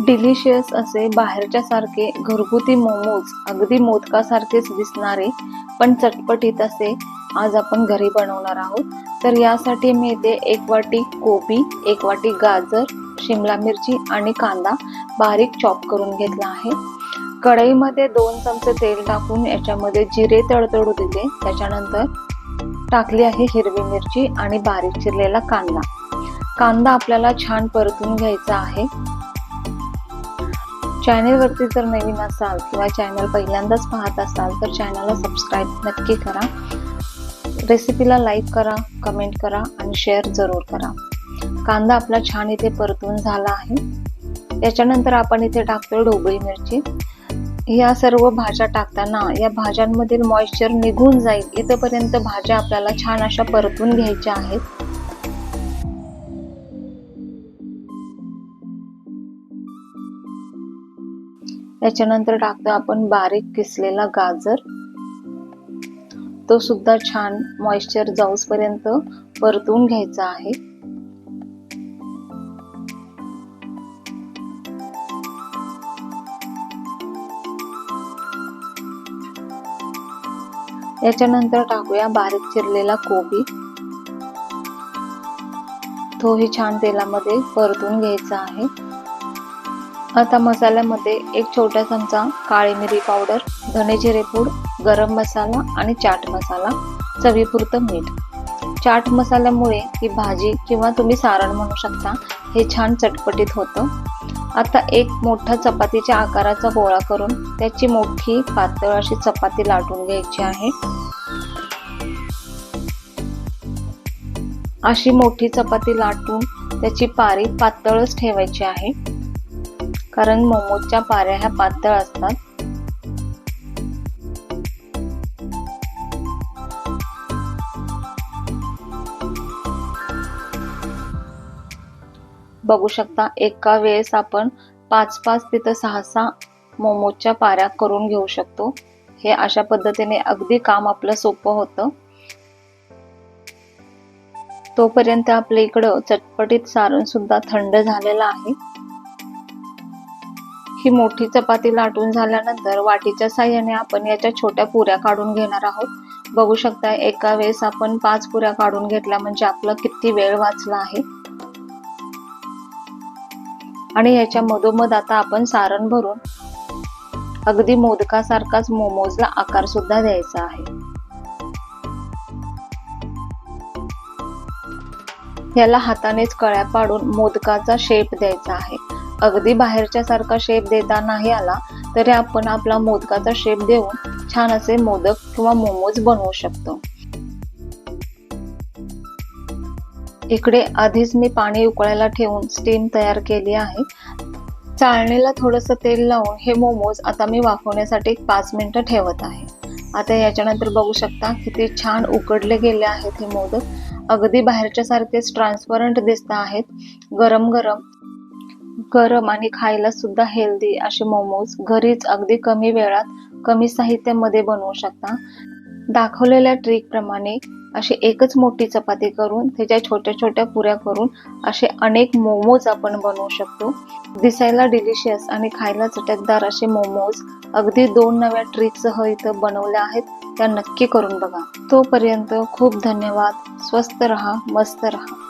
Delicious असे बाहेरच्या सारखे घरगुती मोमोज अगदी मोदकासारखेच दिसणारे पण चटपटीत असे आज आपण घरी बनवणार आहोत. तर यासाठी मी इथे एक वाटी कोबी एक वाटी गाजर शिमला मिरची आणि कांदा बारीक चॉप करून घेतला आहे. कढईमध्ये दोन चमचे तेल टाकून याच्यामध्ये जिरे तडतडू दिले त्याच्यानंतर टाकली आहे हिरवी मिरची आणि बारीक चिरलेला कांदा. कांदा आपल्याला छान परतून घ्यायचा आहे. चॅनेलवरती जर नवीन असाल किंवा चॅनल पहिल्यांदाच पाहत असाल तर चॅनलला सबस्क्राईब नक्की करा. रेसिपीला लाईक करा कमेंट करा आणि शेअर जरूर करा. कांदा आपला छान इथे परतून झाला आहे. त्याच्यानंतर आपण इथे टाकतोय ढोबळी मिरची. या सर्व भाज्या टाकताना या भाज्यांमधील मॉइश्चर निघून जाईल. इथपर्यंत भाज्या आपल्याला छान अशा परतून घ्यायच्या आहेत. त्याच्यानंतर टाकतो आपण बारीक किसलेला गाजर. तो सुद्धा छान मॉइश्चर जाऊसपर्यंत परतून घ्यायचा आहे. याच्यानंतर टाकूया बारीक चिरलेला कोबी. तोही छान तेलामध्ये परतून घ्यायचा आहे. आता मसाल्यामध्ये एक छोटा चमचा काळी मिरी पावडर धने जिरे पूड गरम मसाला आणि चाट मसाला चवीपुरतं मीठ. चाट मसाल्यामुळे ही भाजी किंवा तुम्ही सारण म्हणू शकता हे छान चटपटीत होतं. आता एक मोठा चपातीच्या आकाराचा गोळा करून त्याची मोठी पातळ अशी चपाती लाटून घ्यायची आहे. अशी मोठी चपाती लाटून त्याची पारी पातळच ठेवायची आहे. कारण मोमोजच्या पाऱ्या ह्या पातळ असतात. बघू शकता एका वेळेस आपण पाच पाच तिथं सहा सहा मोमोजच्या पाऱ्या करून घेऊ शकतो. हे अशा पद्धतीने अगदी काम आपलं सोपं होतं. तोपर्यंत आपल्या इकडं चटपटीत सारण सुद्धा थंड झालेलं आहे. ही मोठी चपाती लाटून झाल्यानंतर वाटीच्या साह्याने आपण याच्या छोट्या पुऱ्या काढून घेणार आहोत. बघू शकता एका वेळेस आपण पाच पुऱ्या काढून घेतल्या म्हणजे आपला किती वेळ वाचला आहे. आणि याच्या मधोमध आता आपण सारण भरून अगदी मोदकासारखाच मोमोजला आकार सुद्धा द्यायचा आहे. याला हातानेच कळ्या पाडून मोदकाचा शेप द्यायचा आहे. अगदी बाहेरच्या सारखा शेप देता नाही आला तरी आपण आपला मोदकाचा शेप देऊन छान असे मोदक किंवा मोमोज बनवू शकतो. इकडे आधीच मी पाणी उकळायला ठेवून स्टीम तयार केली आहे. चाळणीला थोडस तेल लावून हे मोमोज आता मी वाफवण्यासाठी एक पाच मिनिटं ठेवत आहे. आता याच्यानंतर बघू शकता किती छान उकडले गेले आहेत हे मोदक. अगदी बाहेरच्या सारखेच ट्रान्सपरंट दिसत आहेत. गरम गरम गरम आणि खायला सुद्धा हेल्दी असे मोमोज घरीच अगदी कमी वेळात कमी साहित्यामध्ये बनवू शकता. दाखवलेल्या ट्रिक प्रमाणे अशी एकच मोठी चपाती करून त्याच्या छोट्या छोट्या पुऱ्या करून असे अनेक मोमोज आपण बनवू शकतो. दिसायला डिलिशियस आणि खायला चटकदार असे मोमोज अगदी दोन नव्या ट्रिकसह इथं बनवल्या आहेत त्या नक्की करून बघा. तोपर्यंत खूप धन्यवाद. स्वस्त रहा मस्त रहा.